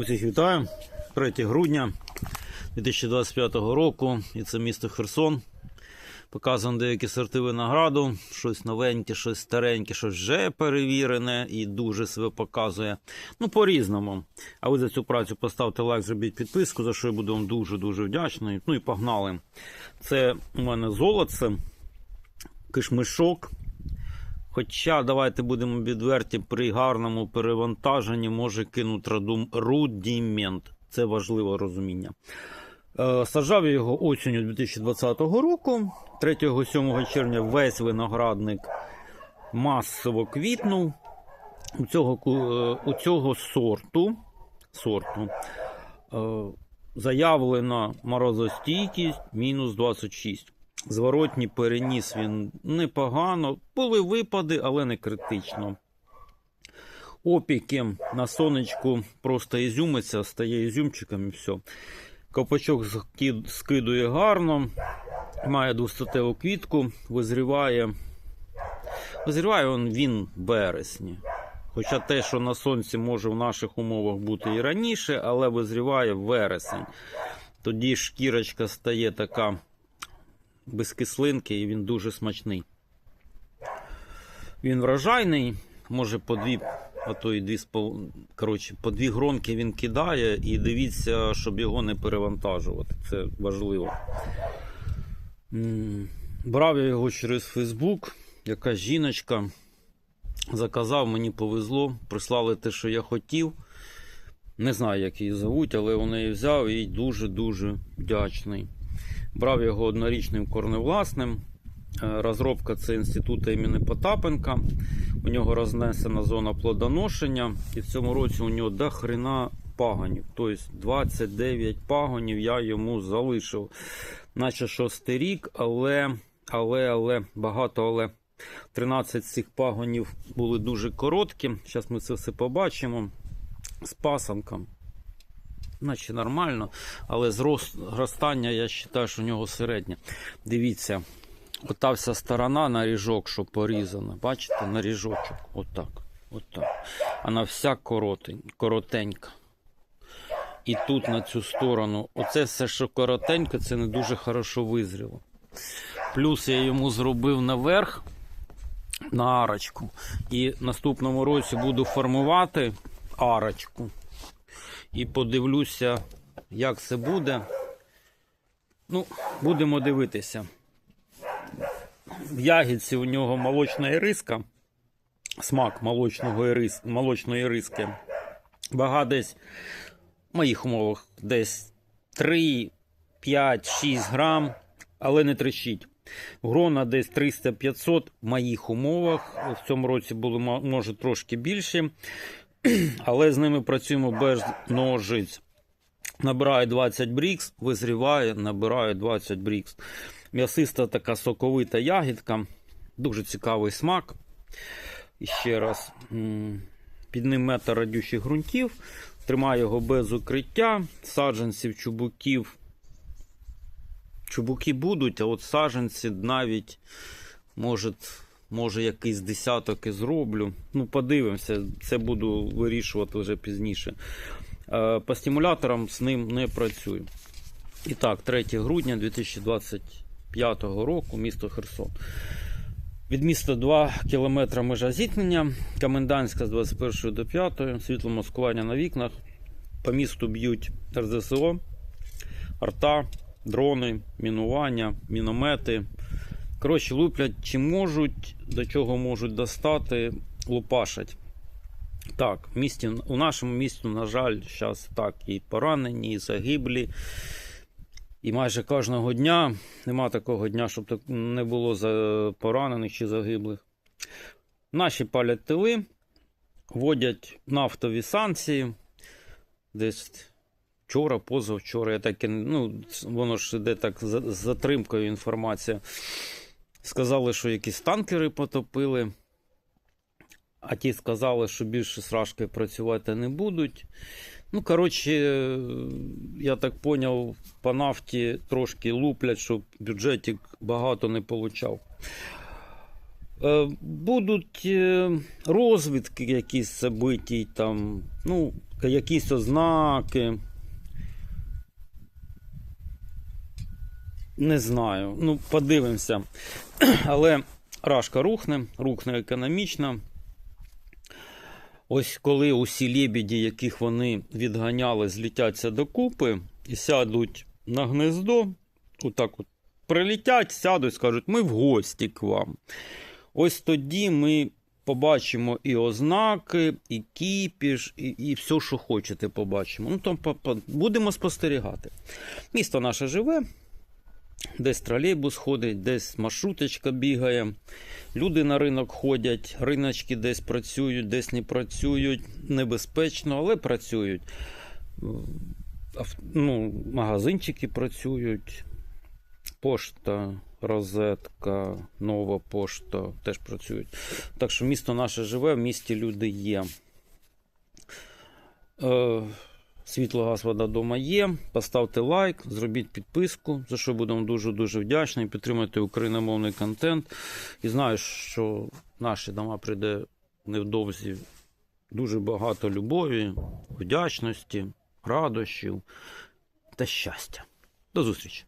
Усіх вітаю. 3 грудня 2025 року. І це місто Херсон. Показано деякі сорти винограду, щось новеньке, щось стареньке, щось вже перевірене і дуже себе показує. Ну, по-різному. А ви за цю працю поставте лайк, зробіть підписку, за що я буду вам дуже-дуже вдячний. Ну і погнали. Це у мене золоце, кишмишок. Хоча, давайте будемо відверті, при гарному перевантаженні може кинути рудімент. Це важливе розуміння. Е, Саджав я його осінню 2020 року. 3-7 червня весь виноградник масово квітнув. У цього, е, у цього сорту, сорту е, заявлена морозостійкість мінус 26. Зворотній переніс він непогано. Були випади, але не критично. Опіки на сонечку просто ізюмиться, стає ізюмчиком і все. Копачок скидує гарно, має двостатеву квітку, визріває. Визріває він, він в березні. Хоча те, що на сонці може в наших умовах бути і раніше, але визріває вересень. Тоді шкірочка стає така без кислинки, і він дуже смачний. Він врожайний, може по дві, а то і дві коротше, по дві гронки він кидає, і дивіться, щоб його не перевантажувати. Це важливо. Брав я його через Фейсбук. Якась жіночка заказав, мені повезло, прислали те, що я хотів. Не знаю, як її зовуть, але у неї взяв і дуже-дуже вдячний. Брав його однорічним корневласним. Е, Розробка це інституту імені Потапенка. У нього рознесена зона плодоношення, і в цьому році у нього до хрена пагонів. Тобто 29 пагонів я йому залишив. Наче шостий рік, але, але, але, багато але. 13 з цих пагонів були дуже короткі. Зараз ми це все побачимо. З пасанком. Наче нормально, але зростання, я вважаю, що у нього середнє. Дивіться, ота вся сторона на ріжок, що порізана. Бачите, на ріжочок. Отак. Отак. Вона вся коротень, коротенька. І тут на цю сторону, оце все, що коротенько, це не дуже хорошо визріло. Плюс я йому зробив наверх на арочку. І наступному році буду формувати арочку. І подивлюся, як це буде. Ну, будемо дивитися. В ягідці у нього молочна іриска. Смак молочного ірис, молочної іриски. Вага десь в моїх умовах десь 3, 5, 6 грам, але не трещить. Грона десь 300-500 в моїх умовах. В цьому році було може трошки більше, але з ними працюємо без ножиць. Набирає 20 брікс, визріває, набирає 20 брікс. М'ясиста така соковита ягідка, дуже цікавий смак. І ще раз, під ним метр радючих ґрунтів. Тримаю його без укриття, саджанців, чубуків. Чубуки будуть, а от саджанці навіть може, може якийсь десяток і зроблю. Ну, подивимося, це буду вирішувати вже пізніше. Е, По стимуляторам з ним не працюю. І так, 3 грудня 2025 року, місто Херсон. Від міста 2 км межа зіткнення, комендантська з 21 до 5, світло маскування на вікнах. По місту б'ють РЗСО, арта, дрони, мінування, міномети. Коротше, луплять чи можуть, до чого можуть достати, лупашать. Так, в місті, у нашому місті, на жаль, зараз так і поранені, і загиблі. І майже кожного дня нема такого дня, щоб не було поранених чи загиблих. Наші палять тили, вводять нафтові санкції. Десь вчора, позавчора, я так і ну, воно ж іде так з затримкою інформація. Сказали, що якісь танкери потопили. А ті сказали, що більше з Рашкою працювати не будуть. Ну, коротше, я так поняв, по нафті трошки луплять, щоб бюджетик багато не получав. Е, Будуть е, розвідки якісь событій, там, ну, якісь ознаки. Не знаю. Ну, подивимося. Але рашка рухне, рухне економічно. Ось коли усі лебіді, яких вони відганяли, злітяться докупи і сядуть на гнездо, отак от прилетять, сядуть, скажуть, ми в гості к вам. Ось тоді ми побачимо і ознаки, і кіпіш, і, і все, що хочете, побачимо. Ну, по- будемо спостерігати. Місто наше живе, десь тролейбус ходить, десь маршруточка бігає. Люди на ринок ходять, риночки десь працюють, десь не працюють. Небезпечно, але працюють. Ну, магазинчики працюють. Пошта, розетка, нова пошта теж працюють. Так що місто наше живе, в місті люди є. Е, світло, газ, вода вдома є. Поставте лайк, зробіть підписку, за що будемо дуже-дуже вдячні. Підтримайте україномовний контент. І знаю, що наші дома прийде невдовзі дуже багато любові, вдячності, радощів та щастя. До зустрічі!